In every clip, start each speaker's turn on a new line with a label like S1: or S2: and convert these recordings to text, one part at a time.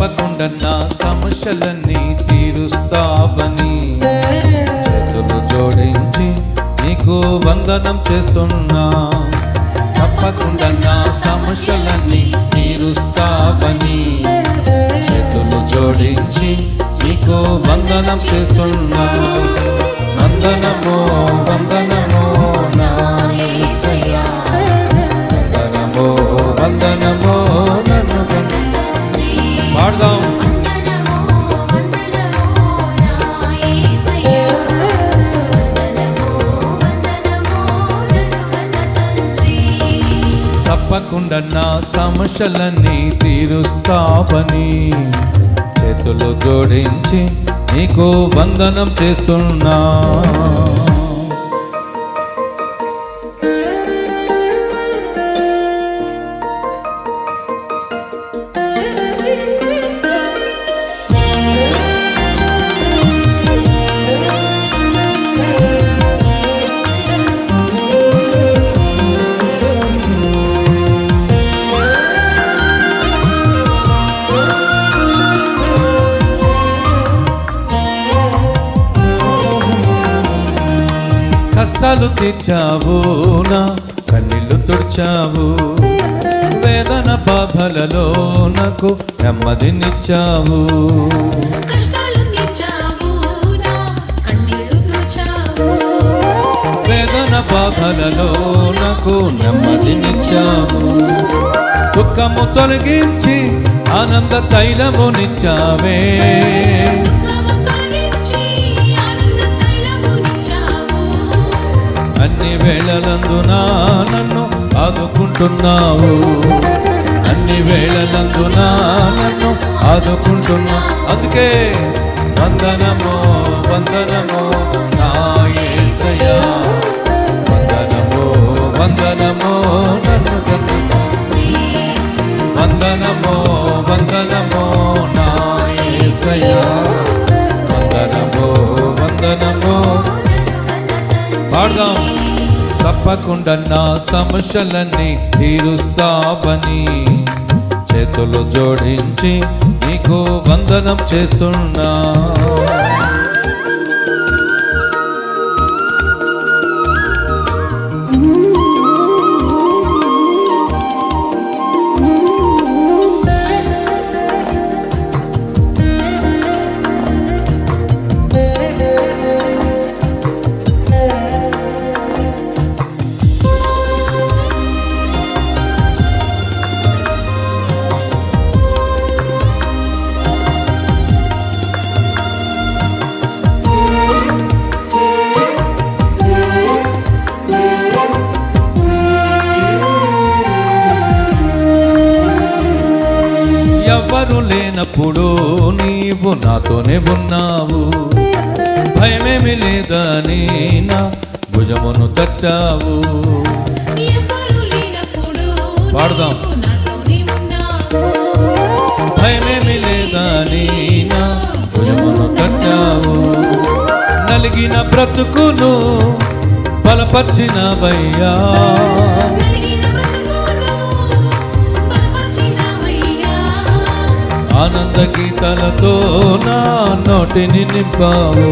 S1: తప్పకుండా నా సమస్యలన్నీ తీరుస్తావని. చేతులు జోడించి నీకు వందనం చేస్తున్నా. తప్పకుండా నా సమస్యలన్నీ తీరుస్తావని. చేతులు జోడించి నీకు వందనం చేస్తున్నా. వందనమో తప్పకుండా నా సమస్యలన్నీ తీరుస్తావని చేతులు జోడించి నీకు వందనం చేస్తున్నా. కష్టాలు తీర్చావు నా కన్నీళ్ళు తుడిచావు. వేదన బాధలలో నాకు నెమ్మదినిచ్చావు. వేదన బాధలలో నాకు నెమ్మదినిచ్చావు. దుఃఖము తొలగించి ఆనంద తైలమునిచ్చావే. అన్ని వేళలందున నన్ను ఆదుకుంటున్నావు. అన్ని వేళలందున నన్ను ఆదుకుంటున్నా అందుకే వందనమో వందనమో నా యేసయ్యా వందనమో వందనమో నన్ను కన్న తండ్రి. వందనమో వందనమో నా వందనమో వందనమో పాడదాం. తప్పకుండా నా సమస్యలన్నీ తీరుస్తావని చేతులు జోడించి నీకు వందనం చేస్తున్నా. లేనప్పుడు నీవు నాతోనే ఉన్నావు. భయమేమి లేదని నా భుజమును తట్టావు. పాడదాం. భయమేమి లేదని నా భుజమును తట్టావు. నలిగిన బ్రతుకును బలపరిచినవయ్యా. ఆనంద గీతాలతో నా నోటిని నింపావు.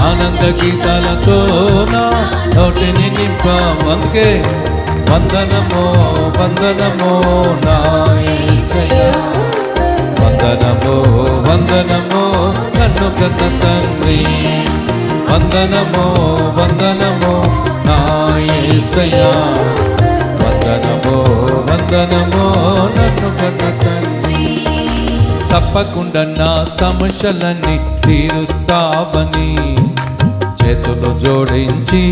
S1: ఆనంద గీతాలతో నా నోటిని నింపావు. అందుకే వందనమో వందనమో నా వందనమో వందనమో నన్ను కన్న తండ్రి. వందనమో వందనమో నా వందనమో వందనమో నన్ను కన్న తండ్రి. తప్పకుండా నా సమస్యలన్నీ తీరుస్తావని చేతులు జోడించి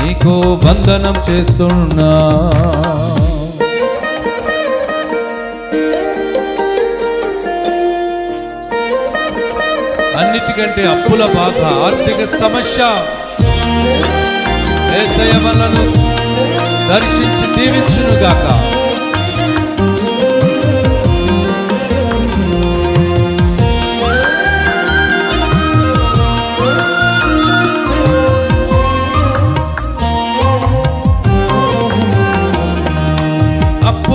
S1: నీకు వందనం చేస్తున్నా. అన్నిటికంటే అప్పుల బాధ ఆర్థిక సమస్య. ఏసయ్య వలన దర్శించి దీవించునుగాక.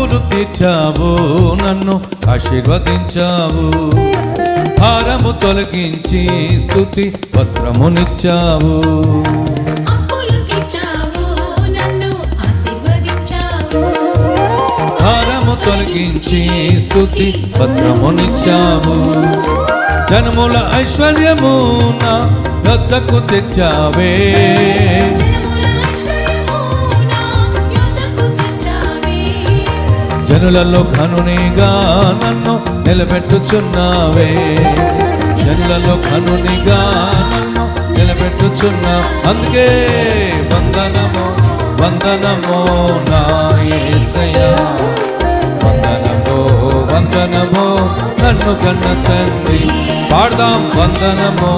S1: అప్పులు తీర్చావు నన్ను ఆశీర్వదించావు. భారము తొలగించి స్థుతి వస్త్రమునిచ్చావు. భారము తొలగించి స్థుతి వస్త్రమునిచ్చావు. జనముల ఐశ్వర్యము నా వద్దకు తెచ్చావే. జనులలో కనునిగా నన్ను నిలబెట్టుచున్నావే. జనులలో కనునిగా నన్ను నిలబెట్టుచున్నా అందుకే వందనము వందనము నా వందనమో వందనము వందనము నన్ను కన్న తండ్రి. పాడదాం వందనము.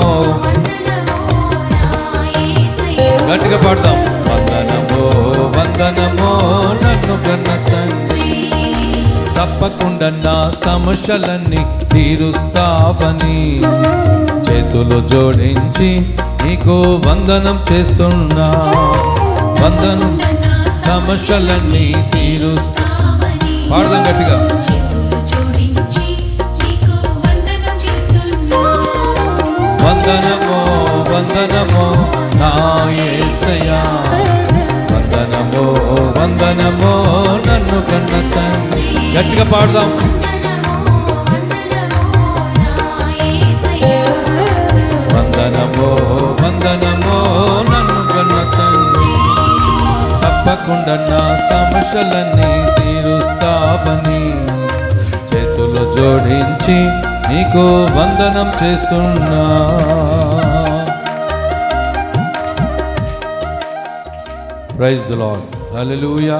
S1: గట్టిగా పాడదాం. వందన తప్పకుండా నా సమస్యలన్నీ తీరుస్తావని చేతులు జోడించి నీకు వందనం చేస్తున్నా. వందనం సమస్యలన్నీ తీరుస్తా పాడదాం గట్టిగా. వందనమో వందనమో నా వందనమో వందనమో నన్ను కన్న తండ్రి. గట్టిగా పాడదాం. వందనమో వందనమో నన్ను కన్న తండ్రి. తప్పకుండా నా సమస్యలన్నీ తీరుస్తావని. చేతులు జోడించి నీకు వందనం చేస్తున్నా. Praise the lord hallelujah